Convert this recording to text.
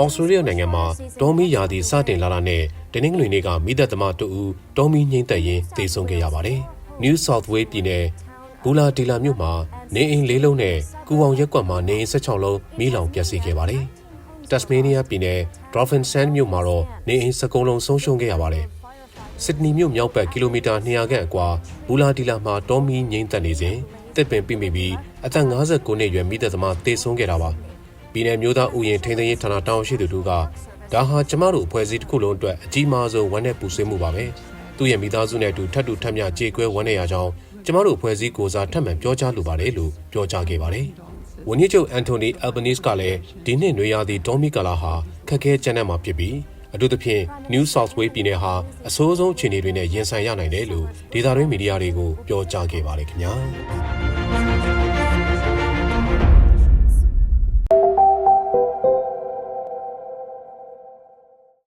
ဩစတြေးလျနိုင်ငံမှာဒေါ်မီယာတီစတင်လာတာနဲ့တနင်္ဂနွေနေ့ကမိသက်သမားတူဦးဒေါ်မီငိမ့်သက်ရင်သေဆုံးခဲ့ရပါတယ်။ New South Wales ပြည်နယ်ဘူလာဒီလာမြို့မှာနေအိမ်လေးလုံးနဲ့ကူအောင်ရက်ကွက်မှာနေအိမ်16လုံးမိလောင်ပျက်စီးခဲ့ပါတယ်။ Tasmania ပြည်နယ် Dolphin Sand မြို့မှာတော့နေအိမ်19လုံးဆုံးရှုံးခဲ့ရပါတယ်။စစ်ဒနီမြို့မြောက်ဘက်ကီလိုမီတာ200ခန့်အကွာဘူလာဒီလာမှာတောမီငိမ့်သက်နေစဉ်တစ်ပင်ပြိမိပြီးအသက်59နှစ်အရွယ်မိသက်သမားတေဆုံးခဲ့တာပါ။ ပြည်내မျိုးသားဥယျာဉ်ထိန်းသိမ်းရေးဌာနတာဝန်ရှိသူတို့ကဒါဟာကျမတို့အဖွဲ့အစည်းတစ်ခုလုံးအတွက်အကြီးမားဆုံးဝမ်းနည်းပူဆွေးမှုပါပဲ။သူ့ရဲ့မိသားစုနဲ့အတူထပ်တူထပ်မျှကြေကွဲဝမ်းနည်းရကြောင်းကျမတို့အဖွဲ့အစည်းကိုစားထပ်မံပြောကြားလိုပါတယ်လို့ပြောကြားခဲ့ပါတယ်။ဝန်ကြီးချုပ်အန်တိုနီအယ်ဘနီစ်ကလည်းဒီနှစ်နွေရာသီဒေါမီကာလာဟာခက်ခဲကြမ်းတမ်းမှာဖြစ်ပြီးအထူးသဖြင့် New South Wales ပြည်နယ်ဟာအဆိုးဆုံးအခြေအနေတွေနဲ့ရင်ဆိုင်ရနိုင်တယ်လို့ဒေသတွင်းမီဒီယာတွေကိုပြောကြားခဲ့ပါတယ်ခင်ဗျာ။